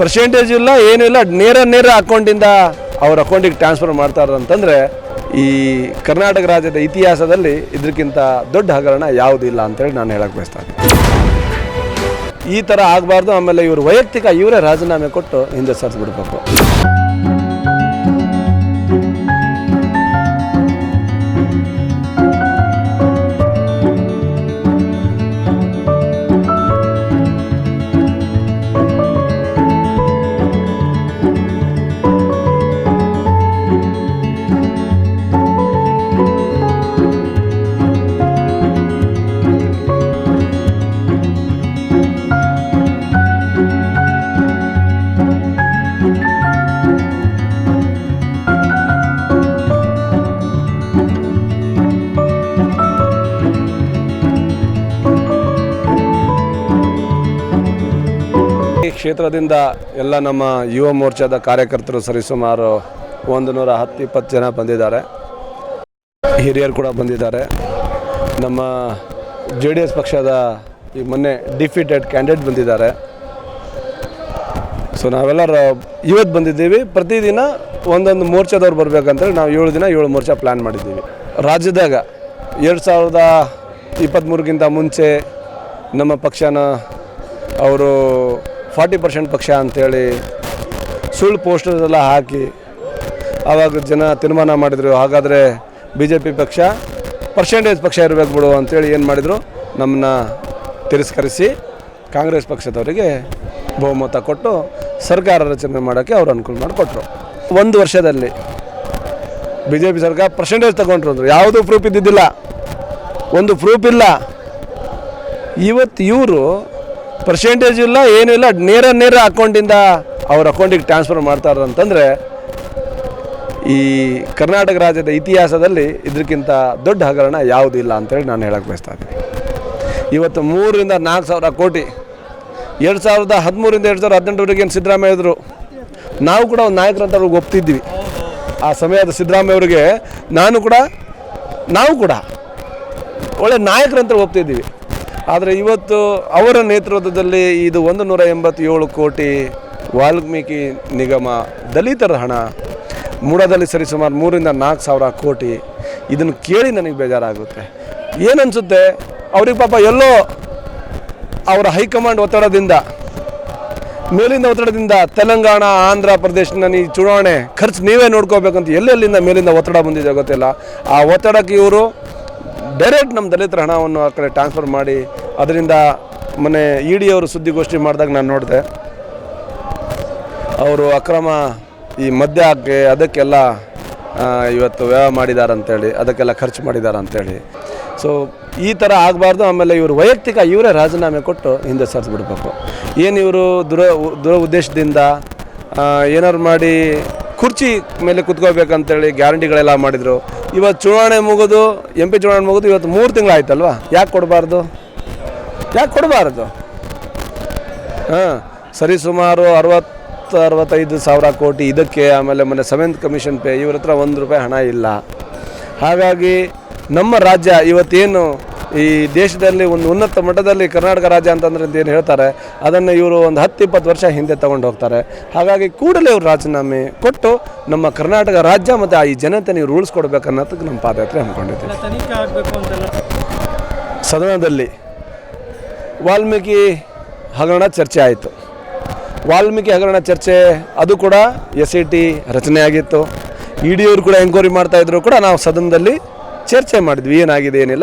Percentage ಇಲ್ಲ, ಏನೂ ಇಲ್ಲ. ನೇರ ನೇರ ಅಕೌಂಟಿಂದ ಅವ್ರ ಅಕೌಂಟಿಗೆ ಟ್ರಾನ್ಸ್ಫರ್ ಮಾಡ್ತಾರೆ ಅಂತಂದರೆ, ಈ ಕರ್ನಾಟಕ ರಾಜ್ಯದ ಇತಿಹಾಸದಲ್ಲಿ ಇದಕ್ಕಿಂತ ದೊಡ್ಡ ಹಗರಣ ಯಾವುದೂ ಇಲ್ಲ ಅಂತೇಳಿ ನಾನು ಹೇಳಕ್ಕೆ ಬಯಸ್ತಾ ಈ ಥರ ಆಗಬಾರ್ದು, ಆಮೇಲೆ ಇವರು ವೈಯಕ್ತಿಕ ಇವರೇ ರಾಜೀನಾಮೆ ಕೊಟ್ಟು ಹಿಂದೆ ಸರಿಸ್ಬಿಡ್ಬೇಕು. ಕ್ಷೇತ್ರದಿಂದ ಎಲ್ಲ ನಮ್ಮ ಯುವ ಮೋರ್ಚಾದ ಕಾರ್ಯಕರ್ತರು ಸರಿಸುಮಾರು ಒಂದು ನೂರ ಹತ್ತು ಇಪ್ಪತ್ತು ಜನ ಬಂದಿದ್ದಾರೆ. ಹಿರಿಯರು ಕೂಡ ಬಂದಿದ್ದಾರೆ. ನಮ್ಮ ಜೆ ಡಿ ಎಸ್ ಪಕ್ಷದ ಈ ಮೊನ್ನೆ ಡಿಫೀಟೆಡ್ ಕ್ಯಾಂಡಿಡೇಟ್ ಬಂದಿದ್ದಾರೆ. ಸೊ ನಾವೆಲ್ಲರೂ ಇವತ್ತು ಬಂದಿದ್ದೀವಿ. ಪ್ರತಿದಿನ ಒಂದೊಂದು ಮೋರ್ಚಾದವ್ರು ಬರ್ಬೇಕಂತೇಳಿ ನಾವು ಏಳು ದಿನ ಏಳು ಮೋರ್ಚಾ ಪ್ಲ್ಯಾನ್ ಮಾಡಿದ್ದೀವಿ. ರಾಜ್ಯದಾಗ ಎರಡು ಸಾವಿರದ ಇಪ್ಪತ್ತ್ಮೂರಕ್ಕಿಂತ ಮುಂಚೆ ನಮ್ಮ ಪಕ್ಷನ ಅವರು ಫಾರ್ಟಿ ಪರ್ಸೆಂಟ್ ಪಕ್ಷ ಅಂಥೇಳಿ ಸುಳ್ಳು ಪೋಸ್ಟರ್ ಎಲ್ಲ ಹಾಕಿ ಆವಾಗ ಜನ ತೀರ್ಮಾನ ಮಾಡಿದರು. ಹಾಗಾದರೆ ಬಿ ಜೆ ಪಿ ಪಕ್ಷ ಪರ್ಸೆಂಟೇಜ್ ಪಕ್ಷ ಇರಬೇಕು ಬಿಡು ಅಂತೇಳಿ ಏನು ಮಾಡಿದರು? ನಮ್ಮನ್ನ ತಿರಸ್ಕರಿಸಿ ಕಾಂಗ್ರೆಸ್ ಪಕ್ಷದವರಿಗೆ ಬಹುಮತ ಕೊಟ್ಟು ಸರ್ಕಾರ ರಚನೆ ಮಾಡೋಕ್ಕೆ ಅವರು ಅನುಕೂಲ ಮಾಡಿಕೊಟ್ರು. ಒಂದು ವರ್ಷದಲ್ಲಿ ಬಿ ಜೆ ಪಿ ಸರ್ಕಾರ ಪರ್ಸೆಂಟೇಜ್ ತಗೊಂಡ್ರು ಅಂದರು. ಯಾವುದೂ ಪ್ರೂಫ್ ಇದ್ದಿದ್ದಿಲ್ಲ. ಒಂದು ಪ್ರೂಫ್ ಇಲ್ಲ. ಇವತ್ತು ಇವರು ಪರ್ಸೆಂಟೇಜ್ ಇಲ್ಲ, ಏನೂ ಇಲ್ಲ. ನೇರ ನೇರ ಅಕೌಂಟಿಂದ ಅವ್ರ ಅಕೌಂಟಿಗೆ ಟ್ರಾನ್ಸ್ಫರ್ ಮಾಡ್ತಾರೆ ಅಂತಂದರೆ, ಈ ಕರ್ನಾಟಕ ರಾಜ್ಯದ ಇತಿಹಾಸದಲ್ಲಿ ಇದಕ್ಕಿಂತ ದೊಡ್ಡ ಹಗರಣ ಯಾವುದೂ ಇಲ್ಲ ಅಂತೇಳಿ ನಾನು ಹೇಳಕ್ಕೆ ಬಯಸ್ತಾ ಇದ್ದೀನಿ. ಇವತ್ತು ಮೂರರಿಂದ ನಾಲ್ಕು ಸಾವಿರ ಕೋಟಿ, ಎರಡು ಸಾವಿರದ ಹದಿಮೂರಿಂದ ಎರಡು ಸಾವಿರದ ಹದಿನೆಂಟರವರೆಗೆ ಏನು ಸಿದ್ದರಾಮಯ್ಯ ಇದ್ದರು ನಾವು ಕೂಡ ಒಂದು ನಾಯಕರಂತ ಅವ್ರಿಗೆ ಒಪ್ತಿದ್ವಿ. ಆ ಸಮಯದ ಸಿದ್ದರಾಮಯ್ಯ ಅವರಿಗೆ ನಾನು ಕೂಡ, ನಾವು ಕೂಡ ಒಳ್ಳೆ ನಾಯಕರಂತ ಒಪ್ತಿದ್ದೀವಿ ಆದರೆ ಇವತ್ತು ಅವರ ನೇತೃತ್ವದಲ್ಲಿ ಇದು ಒಂದು ನೂರ ಎಂಬತ್ತೇಳು ಕೋಟಿ ವಾಲ್ಮೀಕಿ ನಿಗಮ ದಲಿತರ ಹಣ ಮೂಡದಲ್ಲಿ ಸರಿಸುಮಾರು ಮೂರಿಂದ ನಾಲ್ಕು ಸಾವಿರ ಕೋಟಿ. ಇದನ್ನು ಕೇಳಿ ನನಗೆ ಬೇಜಾರಾಗುತ್ತೆ. ಏನನ್ಸುತ್ತೆ? ಅವ್ರಿಗೆ ಪಾಪ ಎಲ್ಲೋ ಅವರ ಹೈಕಮಾಂಡ್ ಒತ್ತಡದಿಂದ, ಮೇಲಿಂದ ಒತ್ತಡದಿಂದ ತೆಲಂಗಾಣ, ಆಂಧ್ರ ಪ್ರದೇಶನ ಈ ಚುನಾವಣೆ ಖರ್ಚು ನೀವೇ ನೋಡ್ಕೋಬೇಕಂತ ಎಲ್ಲೆಲ್ಲಿಂದ ಮೇಲಿಂದ ಒತ್ತಡ ಬಂದಿದೆ ಗೊತ್ತಿಲ್ಲ. ಆ ಒತ್ತಡಕ್ಕೆ ಇವರು ಡೈರೆಕ್ಟ್ ನಮ್ಮ ದಲಿತರ ಹಣವನ್ನು ಆ ಕಡೆ ಟ್ರಾನ್ಸ್ಫರ್ ಮಾಡಿ ಅದರಿಂದ ಮೊನ್ನೆ ಇ ಡಿ ಅವರು ಸುದ್ದಿಗೋಷ್ಠಿ ಮಾಡಿದಾಗ ನಾನು ನೋಡಿದೆ. ಅವರು ಅಕ್ರಮ ಈ ಮದ್ಯಕ್ಕೆ ಅದಕ್ಕೆಲ್ಲ ಇವತ್ತು ವ್ಯವಹಾರ ಮಾಡಿದ್ದಾರೆ ಅಂತೇಳಿ ಅದಕ್ಕೆಲ್ಲ ಖರ್ಚು ಮಾಡಿದ್ದಾರೆ ಅಂತೇಳಿ ಸೊ ಈ ಥರ ಆಗಬಾರ್ದು, ಆಮೇಲೆ ಇವರು ವೈಯಕ್ತಿಕ ಇವರೇ ರಾಜೀನಾಮೆ ಕೊಟ್ಟು ಹಿಂದೆ ಸರಿಸ್ಬಿಡ್ಬೇಕು. ಏನು ಇವರು ದುರ ದುರ ಉದ್ದೇಶದಿಂದ ಏನಾರು ಮಾಡಿ ಕುರ್ಚಿ ಮೇಲೆ ಕುತ್ಕೋಬೇಕಂತೇಳಿ ಗ್ಯಾರಂಟಿಗಳೆಲ್ಲ ಮಾಡಿದರು. ಇವತ್ತು ಚುನಾವಣೆ ಮುಗಿದು, ಎಂ ಪಿ ಚುನಾವಣೆ ಮುಗಿದು ಇವತ್ತು ಮೂರು ತಿಂಗಳಾಯ್ತಲ್ವಾ? ಯಾಕೆ ಕೊಡಬಾರ್ದು? ಯಾಕೆ ಕೊಡಬಾರ್ದು? ಹಾಂ, ಸರಿ ಸುಮಾರು ಅರವತ್ತು, ಅರವತ್ತೈದು ಸಾವಿರ ಕೋಟಿ ಇದಕ್ಕೆ, ಆಮೇಲೆ ಮೊನ್ನೆ ಸೆವೆಂತ್ ಕಮಿಷನ್ ಪೇ, ಇವ್ರ ಹತ್ರ ಒಂದು ರೂಪಾಯಿ ಹಣ ಇಲ್ಲ. ಹಾಗಾಗಿ ನಮ್ಮ ರಾಜ್ಯ ಇವತ್ತೇನು ಈ ದೇಶದಲ್ಲಿ ಒಂದು ಉನ್ನತ ಮಟ್ಟದಲ್ಲಿ ಕರ್ನಾಟಕ ರಾಜ್ಯ ಅಂತಂದ್ರೆ ಅಂತ ಏನು ಹೇಳ್ತಾರೆ ಅದನ್ನು ಇವರು ಒಂದು ಹತ್ತು ಇಪ್ಪತ್ತು ವರ್ಷ ಹಿಂದೆ ತಗೊಂಡು ಹೋಗ್ತಾರೆ. ಹಾಗಾಗಿ ಕೂಡಲೇ ಅವರು ರಾಜೀನಾಮೆ ಕೊಟ್ಟು ನಮ್ಮ ಕರ್ನಾಟಕ ರಾಜ್ಯ ಮತ್ತು ಈ ಜನತೆ ನೀವು ರೂಲ್ಸ್ ಕೊಡಬೇಕು ಅನ್ನೋದಕ್ಕೆ ನಮ್ಮ ಪಾದಯಾತ್ರೆ ಹಮ್ಮಿಕೊಂಡಿದ್ದೀವಿ. ಸದನದಲ್ಲಿ ವಾಲ್ಮೀಕಿ ಹಗರಣ ಚರ್ಚೆ ಆಯಿತು. ವಾಲ್ಮೀಕಿ ಹಗರಣ ಚರ್ಚೆ ಅದು ಕೂಡ ಎಸ್ ಐ ಟಿ ರಚನೆ ಆಗಿತ್ತು. ಇ ಡಿಯವರು ಕೂಡ ಎಂಕ್ವೈರಿ ಮಾಡ್ತಾಯಿದ್ರು ಕೂಡ ನಾವು ಸದನದಲ್ಲಿ ಚರ್ಚೆ ಮಾಡಿದ್ವಿ ಏನಾಗಿದೆ ಏನಿಲ್ಲ.